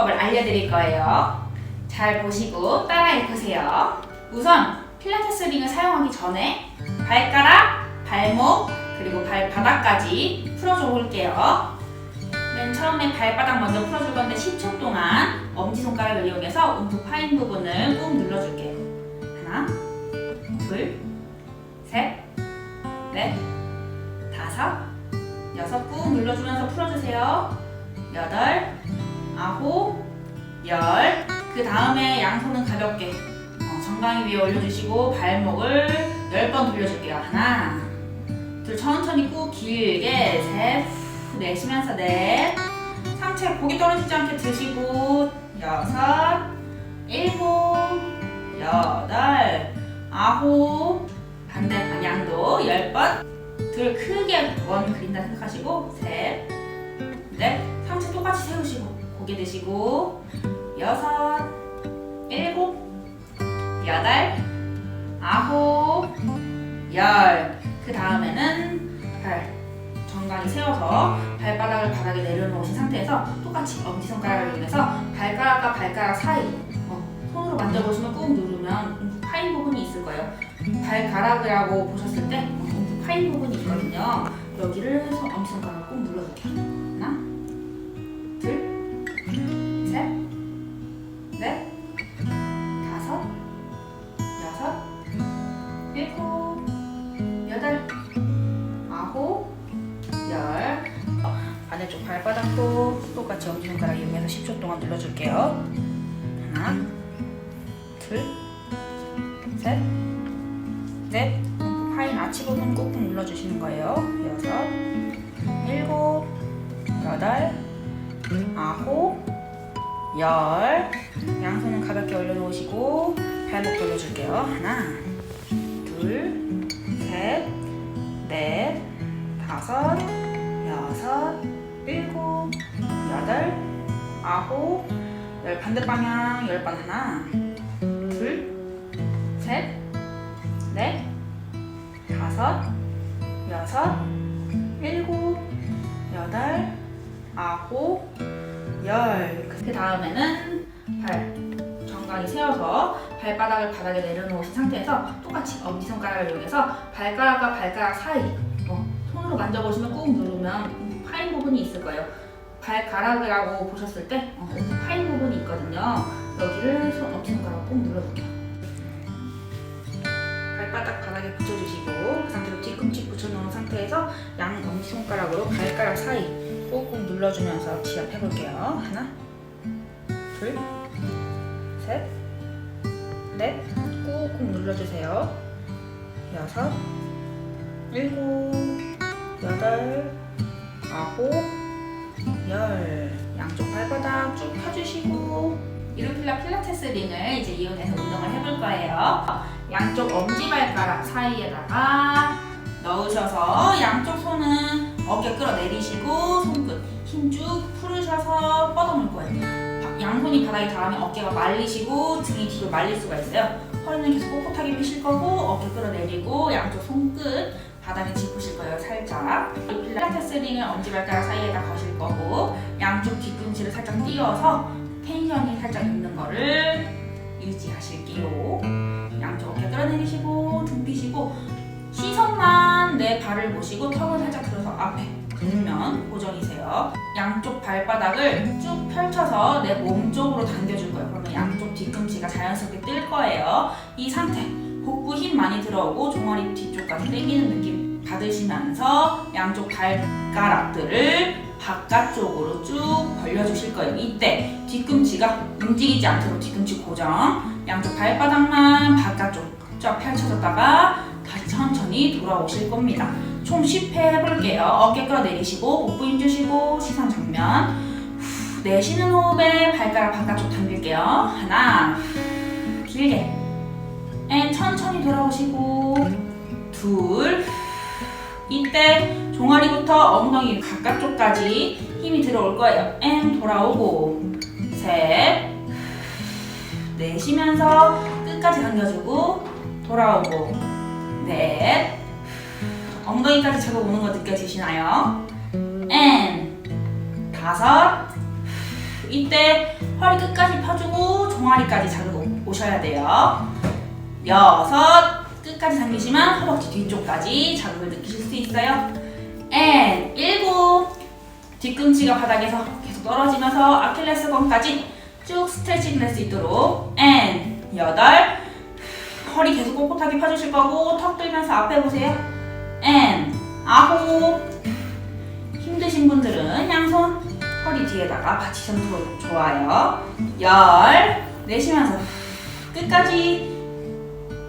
알려드릴 거예요. 잘 보시고 따라해 보세요. 우선 필라테스 링을 사용하기 전에 발가락, 발목, 그리고 발바닥까지 풀어줘 볼게요. 맨 처음에 발바닥 먼저 풀어줄 건데 10초 동안 엄지손가락을 이용해서 움푹 파인 부분을 꾹 눌러줄게요. 하나, 둘, 셋, 넷, 다섯, 여섯 꾹 눌러주면서 풀어주세요. 여덟, 아홉, 열. 그 다음에 양손은 가볍게 어, 정강이 위에 올려주시고 발목을 열 번 돌려줄게요. 하나, 둘 천천히 꾹 길게 셋, 후, 내쉬면서 넷, 상체 고기 떨어지지 않게 드시고 여섯, 일곱, 여덟, 아홉, 반대 방향도 열 번. 둘 크게 원 그린다 생각하시고 셋, 넷, 상체 똑같이 세우시고 고개 드시고 여섯, 일곱, 여덟, 아홉, 열. 그 다음에는 발 정강이 세워서 발바닥을 바닥에 내려놓으신 상태에서 똑같이 엄지손가락을 이용해서 발가락과 발가락 사이 어, 손으로 만져보시면 꾹 누르면 파인 부분이 있을 거예요. 발가락이라고 보셨을 때 어, 파인 부분이 있거든요. 여기를 손- 엄지손가락을 꾹 눌러줄게요. 하나, 똑같이 엄지손가락 이용해서 10초 동안 눌러줄게요. 하나, 둘, 셋, 넷. 음, 파인 아치 부분 꾹꾹 눌러주시는 거예요. 여섯, 일곱, 여덟, 아홉, 열. 양손은 가볍게 올려놓으시고 발목 돌려줄게요. 하나, 둘, 셋, 넷, 다섯, 아홉, 열 반대 방향 열 번 하나, 둘, 셋, 넷, 다섯, 여섯, 일곱, 여덟, 아홉, 열. 그 다음에는 발 정강이 세워서 발바닥을 바닥에 내려놓으신 상태에서 똑같이 엄지손가락을 이용해서 발가락과 발가락 사이 어, 손으로 만져보시면 꾹 누르면 음, 파인 부분이 있을 거예요. 발가락이라고 보셨을 때 어, 파인 부분이 있거든요. 여기를 손 엄지손가락 꾹 눌러볼게요. 발바닥 바닥에 붙여주시고 그 상태로 뒤꿈치 붙여놓은 상태에서 양 엄지손가락으로 발가락 사이 꾹꾹 눌러주면서 지압 해볼게요. 하나, 둘, 셋, 넷, 꾹꾹 눌러주세요. 여섯, 일곱, 여덟, 아홉, 쭉 펴주시고 이루필라 필라테스 링을 이제 이용해서 운동을 해볼 거예요. 양쪽 엄지발가락 사이에다가 넣으셔서 양쪽 손은 어깨 끌어내리시고 손끝 힘 쭉 풀으셔서 뻗어놓을 거예요. 바- 양손이 바닥에 닿으면 어깨가 말리시고 등이 뒤로 말릴 수가 있어요. 허리는 계속 꼿꼿하게 펴실 거고 어깨 끌어내리고 양쪽 손끝 바닥에 짚으실 거예요. 살짝. 이 필라테스 링을 엄지발가락 사이에다 거실 거고 양쪽 뒤꿈치를 살짝 띄워서 텐션이 살짝 있는 거를 유지하실게요. 양쪽 어깨 끌어내리시고 등 펴시고 시선만 내 발을 보시고 턱을 살짝 들어서 앞에 들면 고정이세요. 양쪽 발바닥을 쭉 펼쳐서 내 몸 쪽으로 당겨줄 거예요. 그러면 양쪽 뒤꿈치가 자연스럽게 뜰 거예요. 이 상태 복부 힘 많이 들어오고 종아리 뒤쪽까지 당기는 느낌 받으시면서 양쪽 발가락들을 바깥쪽으로 쭉 벌려주실 거예요. 이때 뒤꿈치가 움직이지 않도록 뒤꿈치 고정. 양쪽 발바닥만 바깥쪽 쫙 펼쳐졌다가 다시 천천히 돌아오실 겁니다. 총 10회 해볼게요. 어깨 끌어내리시고 복부 힘 주시고 시선 정면. 후, 내쉬는 호흡에 발가락 바깥쪽 당길게요. 하나, 길게. 앤 천천히 돌아오시고 둘. 이때 종아리부터 엉덩이 바깥쪽까지 힘이 들어올 거예요. 앤 돌아오고 셋. 내쉬면서 끝까지 당겨주고 돌아오고 넷. 엉덩이까지 잡아 오는 거 느껴지시나요? 앤 다섯. 이때 허리 끝까지 펴주고 종아리까지 자극 오셔야 돼요. 여섯 끝까지 당기시면 허벅지 뒤쪽까지 자극을 느끼실 수 있어요. And 일곱. 뒤꿈치가 바닥에서 계속 떨어지면서 아킬레스건까지 쭉 스트레칭 될 수 있도록. And 여덟. 허리 계속 꼿꼿하게 펴주실 거고 턱 들면서 앞에 보세요. and 아홉. 힘드신 분들은 양손 허리 뒤에다가 받치셔도 좋아요. 열. 내쉬면서 끝까지.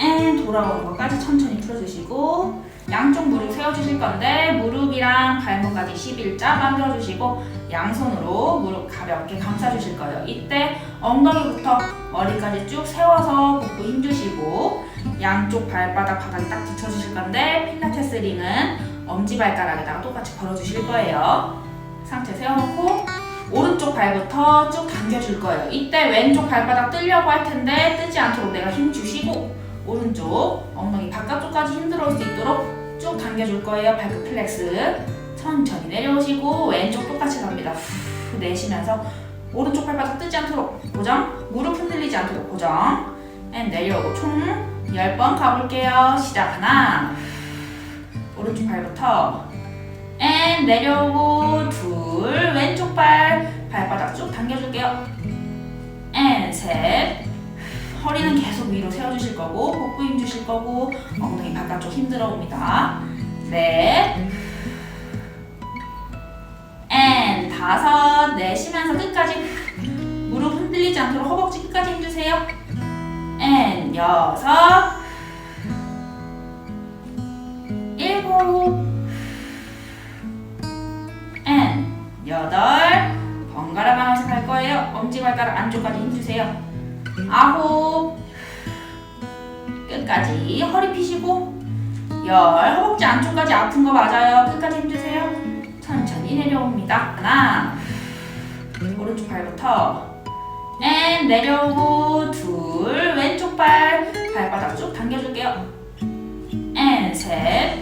And 돌아오는 것까지 천천히 풀어주시고 양쪽 무릎 세워주실 건데 무릎이랑 발목까지 11자 만들어주시고 양손으로 무릎 가볍게 감싸주실 거예요. 이때 엉덩이부터 머리까지 쭉 세워서 복부 힘주시고 양쪽 발바닥 바닥에 딱 붙여주실 건데 필라테스 링은 엄지발가락에다가 똑같이 걸어주실 거예요. 상체 세워놓고 오른쪽 발부터 쭉 당겨줄 거예요. 이때 왼쪽 발바닥 뜨려고 할 텐데 뜨지 않도록 내가 힘 주시고 오른쪽 엉덩이 바깥쪽까지 힘 들어올 수 있도록 쭉 당겨줄 거예요. 발끝 플렉스. 천천히 내려오시고 왼쪽 똑같이 갑니다. 후 내쉬면서 오른쪽 발바닥 뜨지 않도록 고정. 무릎 흔들리지 않도록 고정. 앤 내려오고 총 10번 가볼게요. 시작. 하나. 오른쪽 발부터. 앤 내려오고 둘. 왼쪽 발. 발바닥 쭉 당겨줄게요. 앤셋 거고 복부 힘 주실 거고 엉덩이 바깥쪽 힘 들어 옵니다. 넷, 앤 다섯 내쉬면서 끝까지 무릎 흔들리지 않도록 허벅지 끝까지 힘 주세요. 앤 여섯, 일곱, 앤 여덟 번갈아 가면서 갈 거예요. 엄지발가락 안쪽까지 힘 주세요. 아홉 끝까지 허리 피시고 열 허벅지 안쪽까지 아픈 거 맞아요. 끝까지 힘주세요? 천천히 내려옵니다. 하나 오른쪽 발부터. 앤 내려오고 둘 왼쪽 발 발바닥 쭉 당겨줄게요. 앤셋.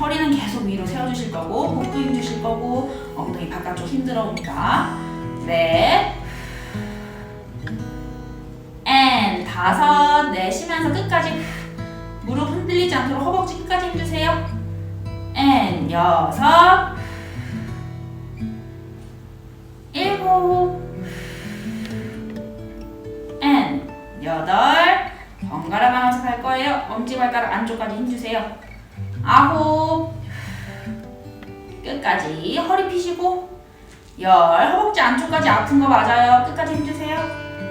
허리는 계속 위로 세워주실 거고 복부 힘 주실 거고 엉덩이 바깥쪽 힘 들어옵니다. 넷 다섯 내쉬면서 끝까지 무릎 흔들리지 않도록 허벅지 끝까지 힘주세요. 앤 여섯 일곱 앤 여덟 번갈아 가면서 갈 거예요. 엄지발가락 안쪽까지 힘주세요. 아홉 끝까지 허리 피시고 열 허벅지 안쪽까지 아픈 거 맞아요. 끝까지 힘주세요.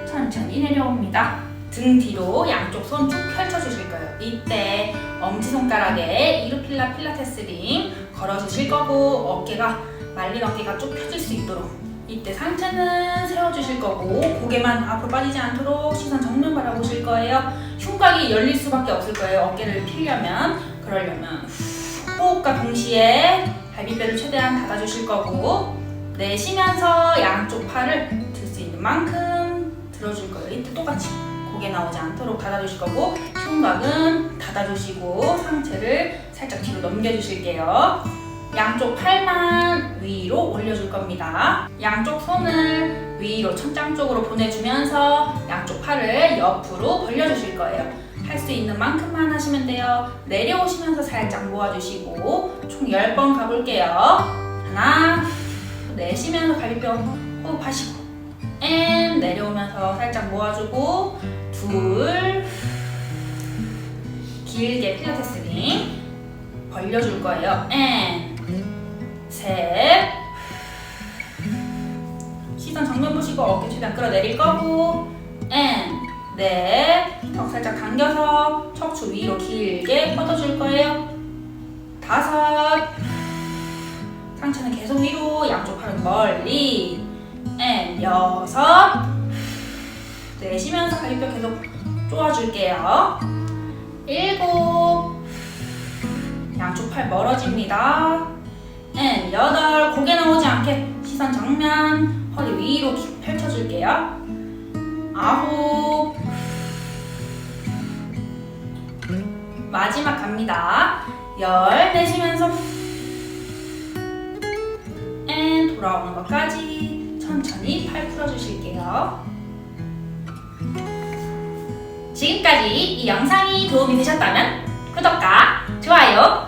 천천히 내려옵니다. 등 뒤로 양쪽 손 쭉 펼쳐주실 거예요. 이때 엄지손가락에 이루필라 필라테스 링 걸어주실 거고 어깨가 말린 어깨가 쭉 펴질 수 있도록 이때 상체는 세워주실 거고 고개만 앞으로 빠지지 않도록 시선 정면 바라보실 거예요. 흉곽이 열릴 수밖에 없을 거예요. 어깨를 피려면 그러려면 후, 호흡과 동시에 갈비뼈를 최대한 닫아주실 거고 내쉬면서 양쪽 팔을 들 수 있는 만큼 들어줄 거예요. 이때 똑같이 고개 나오지 않도록 닫아주실 거고 흉곽은 닫아주시고 상체를 살짝 뒤로 넘겨주실게요. 양쪽 팔만 위로 올려줄 겁니다. 양쪽 손을 위로 천장 쪽으로 보내주면서 양쪽 팔을 옆으로 벌려주실 거예요. 할 수 있는 만큼만 하시면 돼요. 내려오시면서 살짝 모아주시고 총 10번 가볼게요. 하나, 내쉬면서 갈비뼈 호흡하시고 앤 내려오면서 살짝 모아주고 둘 길게 필라테스 링 벌려줄 거예요. 앤셋. 시선 정면 보시고 어깨 최대한 끌어내릴 거고. 앤넷턱 살짝 당겨서 척추 위로 길게 뻗어줄 거예요. 다섯. 상체는 계속 위로 양쪽 팔은 멀리. 앤 여섯 내쉬면서 갈비뼈 계속 쪼아줄게요. 일곱. 양쪽 팔 멀어집니다. 앤 여덟. 고개 나오지 않게 시선 정면 허리 위로 기- 펼쳐줄게요. 아홉. 마지막 갑니다. 열 내쉬면서. 앤 돌아오는 것까지 천천히 지금까지 이 영상이 도움이 되셨다면 구독과 좋아요